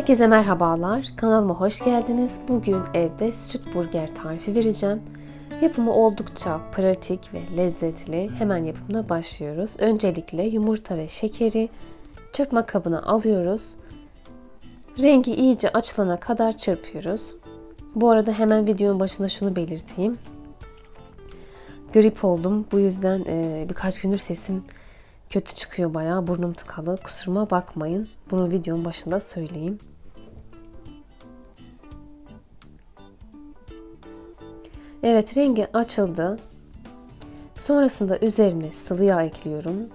Herkese merhabalar. Kanalıma hoş geldiniz. Bugün evde süt burger tarifi vereceğim. Yapımı oldukça pratik ve lezzetli. Hemen yapımına başlıyoruz. Öncelikle yumurta ve şekeri çırpma kabına alıyoruz. Rengi iyice açılana kadar çırpıyoruz. Bu arada hemen videonun başında şunu belirteyim. Grip oldum. Bu yüzden e, birkaç gündür sesim kötü çıkıyor bayağı. Burnum tıkalı. Kusuruma bakmayın. Bunu videonun başında söyleyeyim. Evet rengi açıldı. Sonrasında üzerine sıvı yağ ekliyorum.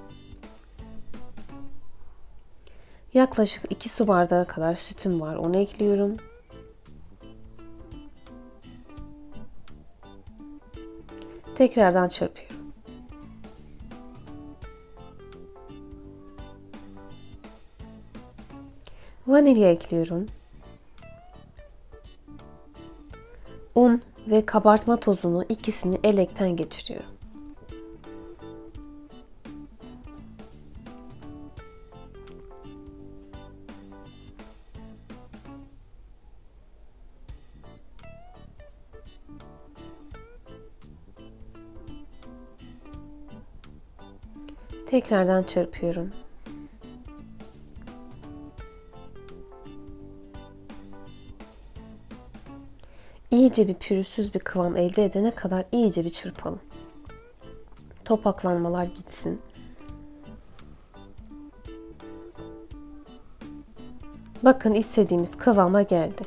Yaklaşık 2 su bardağı kadar sütüm var. Onu ekliyorum. Tekrardan çırpıyorum. Vanilya ekliyorum. Un ve kabartma tozunu ikisini elekten geçiriyorum. Tekrardan çırpıyorum. İyice bir pürüzsüz bir kıvam elde edene kadar iyice bir çırpalım. Topaklanmalar gitsin. Bakın istediğimiz kıvama geldi.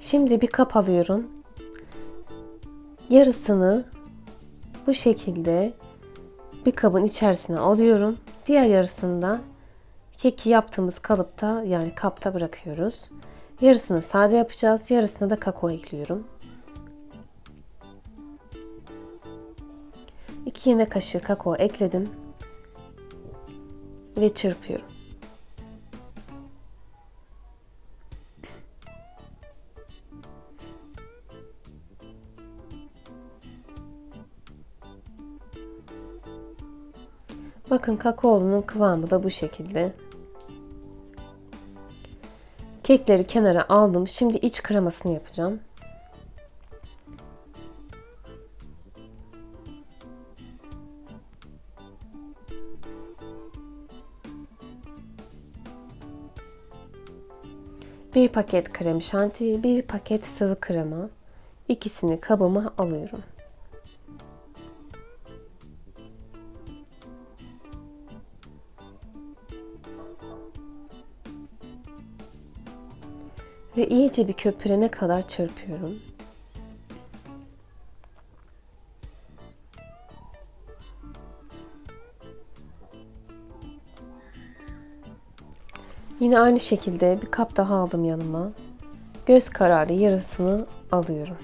Şimdi bir kap alıyorum. Yarısını bu şekilde bir kabın içerisine alıyorum. Diğer yarısını da keki yaptığımız kalıpta yani kapta bırakıyoruz. Yarısını sade yapacağız. Yarısına da kakao ekliyorum. 2 yemek kaşığı kakao ekledim. Ve çırpıyorum. Bakın kakaolunun kıvamı da bu şekilde. Kekleri kenara aldım. Şimdi iç kremasını yapacağım. Bir paket krem şanti, bir paket sıvı krema. İkisini kabıma alıyorum. Ve iyice bir köpürene kadar çırpıyorum. Yine aynı şekilde bir kap daha aldım yanıma. Göz kararı yarısını alıyorum.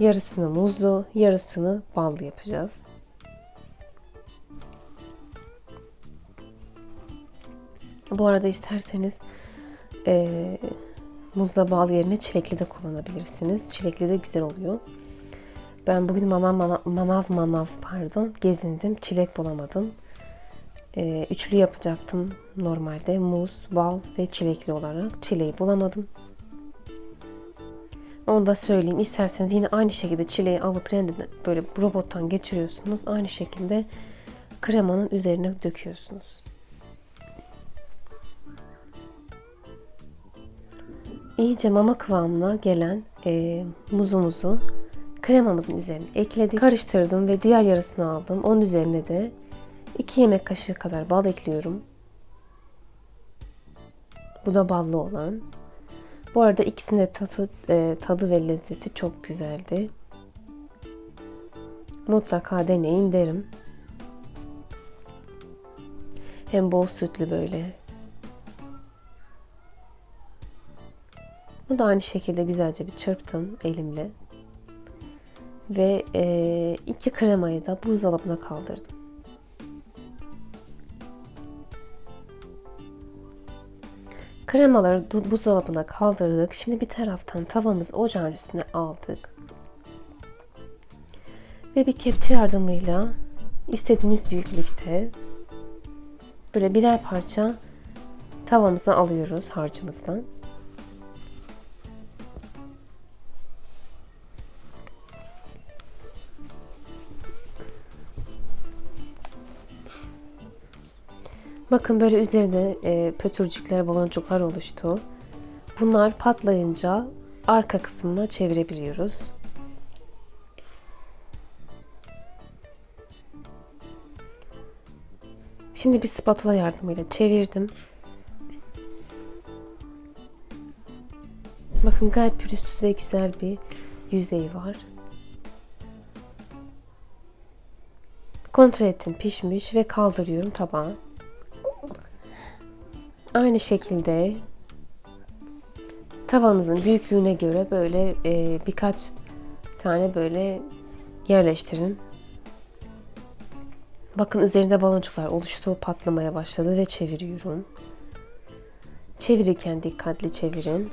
Yarısını muzlu, yarısını ballı yapacağız. Bu arada isterseniz e, muzla bal yerine çilekli de kullanabilirsiniz. Çilekli de güzel oluyor. Ben bugün manav manav, manav, pardon gezindim. Çilek bulamadım. E, üçlü yapacaktım normalde. Muz, bal ve çilekli olarak. Çileği bulamadım. Onu da söyleyeyim. İsterseniz yine aynı şekilde çileği alıp rendeden böyle robottan geçiriyorsunuz. Aynı şekilde kremanın üzerine döküyorsunuz. İyice mama kıvamına gelen e, muzumuzu kremamızın üzerine ekledik. Karıştırdım ve diğer yarısını aldım. Onun üzerine de 2 yemek kaşığı kadar bal ekliyorum. Bu da ballı olan. Bu arada ikisinin de tadı, e, tadı ve lezzeti çok güzeldi. Mutlaka deneyin derim. Hem bol sütlü böyle Bunu da aynı şekilde güzelce bir çırptım elimle. Ve e, iki kremayı da buzdolabına kaldırdım. Kremaları buzdolabına kaldırdık. Şimdi bir taraftan tavamızı ocağın üstüne aldık. Ve bir kepçe yardımıyla istediğiniz büyüklükte böyle birer parça tavamıza alıyoruz harcımızdan. Bakın böyle üzerinde e, pötürcükler, baloncuklar oluştu. Bunlar patlayınca arka kısmına çevirebiliyoruz. Şimdi bir spatula yardımıyla çevirdim. Bakın gayet pürüzsüz ve güzel bir yüzeyi var. Kontrol ettim pişmiş ve kaldırıyorum tabağa. Aynı şekilde tavanızın büyüklüğüne göre böyle e, birkaç tane böyle yerleştirin. Bakın üzerinde baloncuklar oluştu, patlamaya başladı ve çeviriyorum. Çevirirken dikkatli çevirin.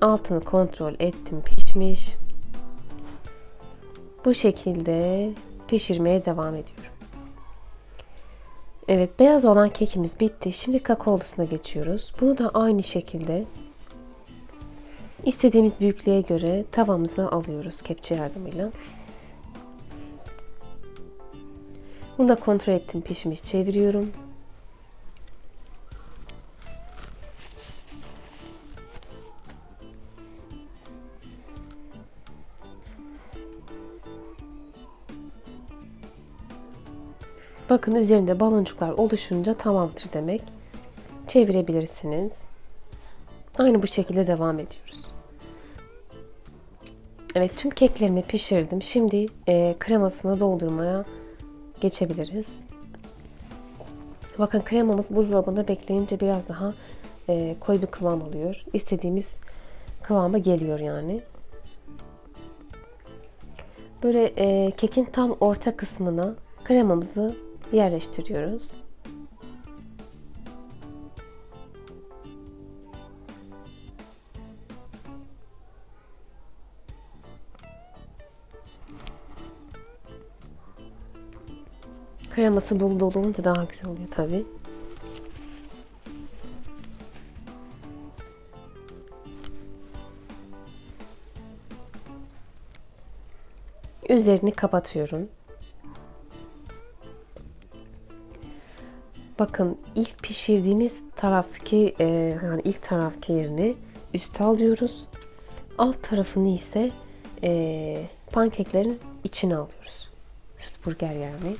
Altını kontrol ettim, pişmiş. Bu şekilde pişirmeye devam ediyorum. Evet beyaz olan kekimiz bitti. Şimdi kakaolusuna geçiyoruz. Bunu da aynı şekilde istediğimiz büyüklüğe göre tavamıza alıyoruz kepçe yardımıyla. Bunu da kontrol ettim pişmiş çeviriyorum. Bakın üzerinde baloncuklar oluşunca tamamdır demek. Çevirebilirsiniz. Aynı bu şekilde devam ediyoruz. Evet tüm keklerimi pişirdim. Şimdi e, kremasını doldurmaya geçebiliriz. Bakın kremamız buzdolabında bekleyince biraz daha e, koyu bir kıvam alıyor. İstediğimiz kıvama geliyor yani. Böyle e, kekin tam orta kısmına kremamızı yerleştiriyoruz. Kreması dolu dolu olunca daha güzel oluyor tabi. Üzerini kapatıyorum. Bakın ilk pişirdiğimiz taraftaki e, yani ilk taraftaki yerini üste alıyoruz. Alt tarafını ise e, pankeklerin içine alıyoruz. Süt burger yani.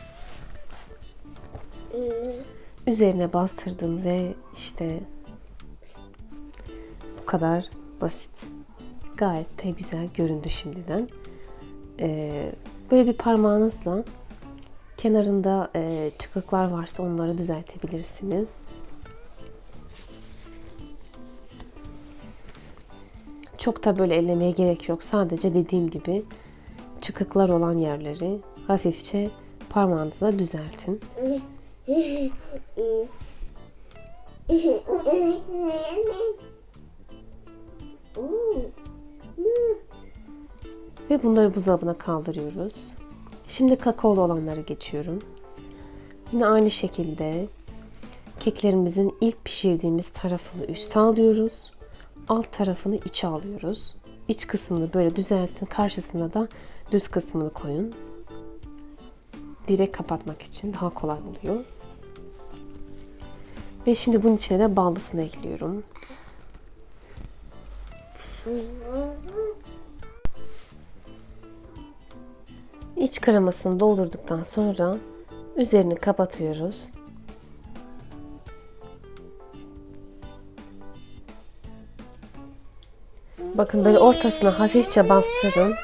Üzerine bastırdım ve işte bu kadar basit. Gayet de güzel göründü şimdiden. E, böyle bir parmağınızla Kenarında e, çıkıklar varsa onları düzeltebilirsiniz. Çok da böyle ellemeye gerek yok. Sadece dediğim gibi çıkıklar olan yerleri hafifçe parmağınızla düzeltin. Ve bunları buzdolabına kaldırıyoruz. Şimdi kakaolu olanlara geçiyorum. Yine aynı şekilde keklerimizin ilk pişirdiğimiz tarafını üste alıyoruz. Alt tarafını içe alıyoruz. İç kısmını böyle düzeltin. Karşısına da düz kısmını koyun. Direkt kapatmak için daha kolay oluyor. Ve şimdi bunun içine de ballısını ekliyorum. İç kremasını doldurduktan sonra üzerini kapatıyoruz. Bakın böyle ortasına hafifçe bastırın.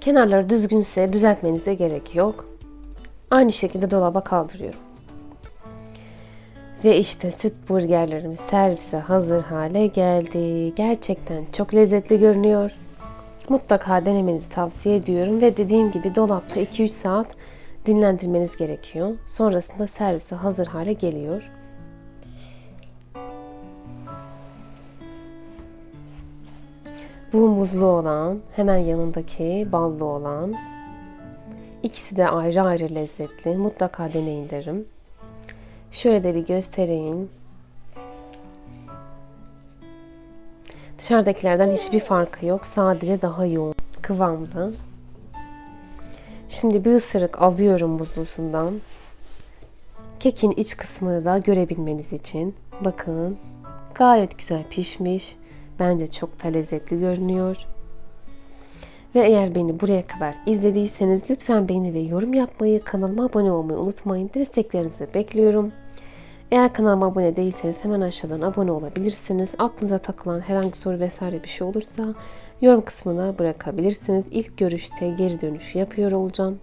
Kenarları düzgünse düzeltmenize gerek yok. Aynı şekilde dolaba kaldırıyorum. Ve işte süt burgerlerimiz servise hazır hale geldi. Gerçekten çok lezzetli görünüyor. Mutlaka denemenizi tavsiye ediyorum ve dediğim gibi dolapta 2-3 saat dinlendirmeniz gerekiyor. Sonrasında servise hazır hale geliyor. Bu muzlu olan, hemen yanındaki ballı olan. İkisi de ayrı ayrı lezzetli. Mutlaka deneyin derim. Şöyle de bir göstereyim. Dışarıdakilerden hiçbir farkı yok. Sadece daha yoğun kıvamlı. Şimdi bir ısırık alıyorum buzlusundan. Kekin iç kısmını da görebilmeniz için. Bakın gayet güzel pişmiş. Bence çok da lezzetli görünüyor. Ve eğer beni buraya kadar izlediyseniz lütfen beğeni ve yorum yapmayı, kanalıma abone olmayı unutmayın. Desteklerinizi bekliyorum. Eğer kanalıma abone değilseniz hemen aşağıdan abone olabilirsiniz. Aklınıza takılan herhangi soru vesaire bir şey olursa yorum kısmına bırakabilirsiniz. İlk görüşte geri dönüş yapıyor olacağım.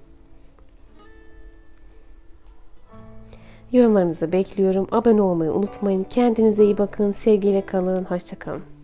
Yorumlarınızı bekliyorum. Abone olmayı unutmayın. Kendinize iyi bakın. Sevgiyle kalın. Hoşçakalın.